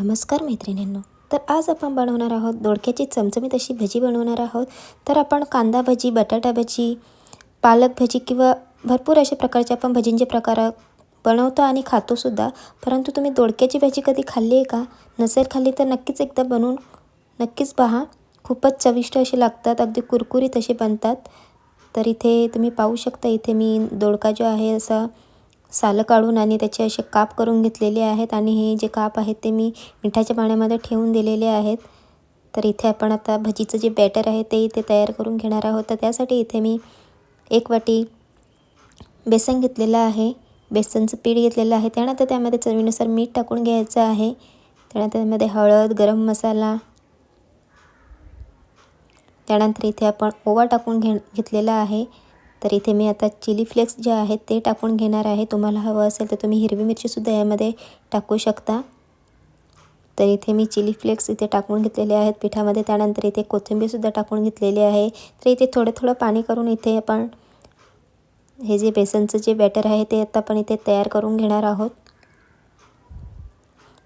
नमस्कार मैत्रिणींनो. तर आज आपण बनवणार आहोत दोडक्याची चमचमीत अशी भजी बनवणार आहोत. तर आपण कांदा भजी बटाटा भजी पालक भजी किंवा भरपूर अशा प्रकारचे आपण भजींचे प्रकार बनवतो आणि खातोसुद्धा परंतु तुम्ही दोडक्याची भजी कधी खाल्ली आहे का? नसेल खाल्ली तर नक्कीच एकदा बनवून नक्कीच पहा. खूपच चविष्ट असे लागतात अगदी कुरकुरीत असे बनतात. तर इथे तुम्ही पाहू शकता इथे मी दोडका जो आहे असा सालं काढून आणि त्याचे असे काप करून घेतलेले आहेत आणि हे जे काप आहेत ते मी मिठाच्या पाण्यामध्ये ठेवून दिलेले आहेत. तर इथे आपण आता भजीचं जे बॅटर आहे ते इथे तयार करून घेणार आहोत. तर त्यासाठी इथे मी एक वाटी बेसन घेतलेलं आहे. बेसनचं पीठ घेतलेलं आहे. त्यानंतर त्यामध्ये चवीनुसार मीठ टाकून घ्यायचं आहे. त्यानंतर त्यामध्ये हळद गरम मसाला. त्यानंतर इथे आपण ओवा टाकून घे घेतलेला आहे. तर इथे मी आता चिली फ्लेक्स जे आहेत ते टाकून घेणार आहे. तुम्हाला हवं असेल तर तुम्ही हिरवी मिरचीसुद्धा यामध्ये टाकू शकता. तर इथे मी चिली फ्लेक्स इथे टाकून घेतलेले आहेत. पिठामध्ये त्यानंतर इथे कोथिंबीरसुद्धा टाकून घेतलेली आहे. तर इथे थोडं थोडं पाणी करून इथे आपण हे जे बेसनचं जे बॅटर आहे ते आता आपण इथे तयार करून घेणार आहोत.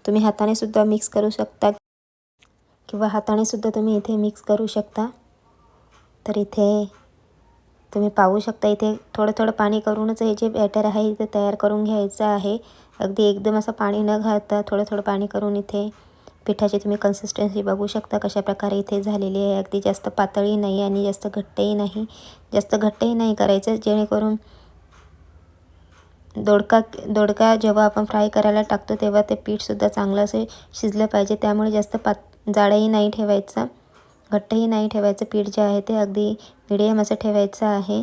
तुम्ही हाताने सुद्धा मिक्स करू शकता किंवा हाताने सुद्धा तुम्ही इथे मिक्स करू शकता. तर इथे तुम्ही पाहू शकता इथे थोडं थोडं पाणी करूनच हे जे बॅटर आहे इथे तयार करून घ्यायचं आहे. अगदी एकदम असं पाणी न घालता थोडं थोडं पाणी करून इथे पिठाची तुम्ही कन्सिस्टन्सी बघू शकता कशा प्रकारे इथे झालेली आहे. अगदी जास्त पातळी नाही आणि जास्त घट्टही नाही. जास्त घट्टही नाही करायचं जेणेकरून दोडका दोडका जेव्हा आपण फ्राय करायला टाकतो तेव्हा ते पीठसुद्धा चांगलं असे शिजलं पाहिजे. त्यामुळे जास्त पात जाडंही नाही ठेवायचं. घट्टही नाही ठेवायचं. पीठ जे आहे ते अगदी मिडियम असं ठेवायचं आहे.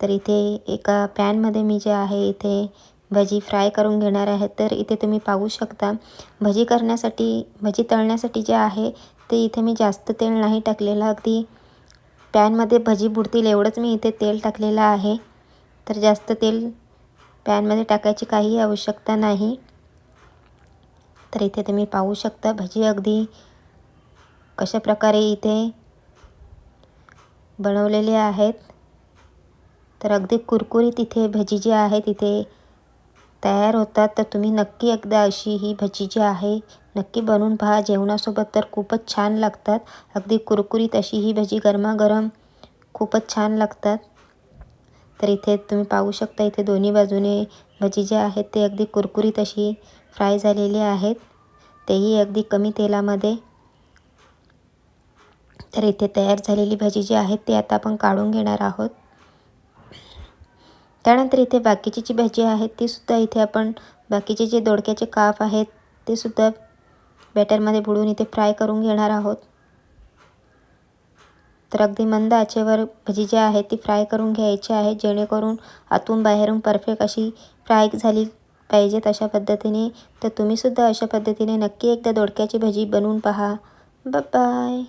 तर इथे एका पॅनमध्ये मी जे आहे इथे भजी फ्राय करून घेणार आहे. तर इथे तुम्ही पाहू शकता भजी करण्यासाठी भजी तळण्यासाठी जे आहे ते इथे मी जास्त तेल नाही टाकलेलं. अगदी पॅनमध्ये भजी बुडतील एवढंच मी इथे तेल टाकलेलं आहे. तर जास्त तेल पॅनमध्ये टाकायची काही आवश्यकता नाही. तर इथे तुम्ही पाहू शकता भजी अगदी कशा प्रकारे इथे बनवलेले आहेत. तर अगदी कुरकुरीत इथे भजी जी आहेत इथे तयार होतात. तर तुम्ही नक्की एकदा अशी ही भजी जी आहे नक्की बनवून पहा. जेवणासोबत तर खूपच छान लागतात. अगदी कुरकुरीत अशी ही भजी गरमागरम खूपच छान लागतात. तर इथे तुम्ही पाहू शकता इथे दोन्ही बाजूने भजी जे आहेत ते अगदी कुरकुरीत अशी फ्राय झालेली आहेत. तेही अगदी कमी तेलामध्ये. तर इथे तयार झालेली भाजी जी आहे ती आता आपण काढून घेणार आहोत. त्यानंतर इथे बाकीची जी भाजी आहे तीसुद्धा इथे आपण बाकीचे जे दोडक्याचे काफ आहेत ते सुद्धा बॅटरमध्ये बुडवून इथे फ्राय करून घेणार आहोत. तर अगदी मंद आचेवर भजी जी आहे ती फ्राय करून घ्यायची आहे जेणेकरून आतून बाहेरून परफेक्ट अशी फ्राय झाली पाहिजेत अशा पद्धतीने. तर तुम्हीसुद्धा अशा पद्धतीने नक्की एकदा दोडक्याची भजी बनवून पहा. बाय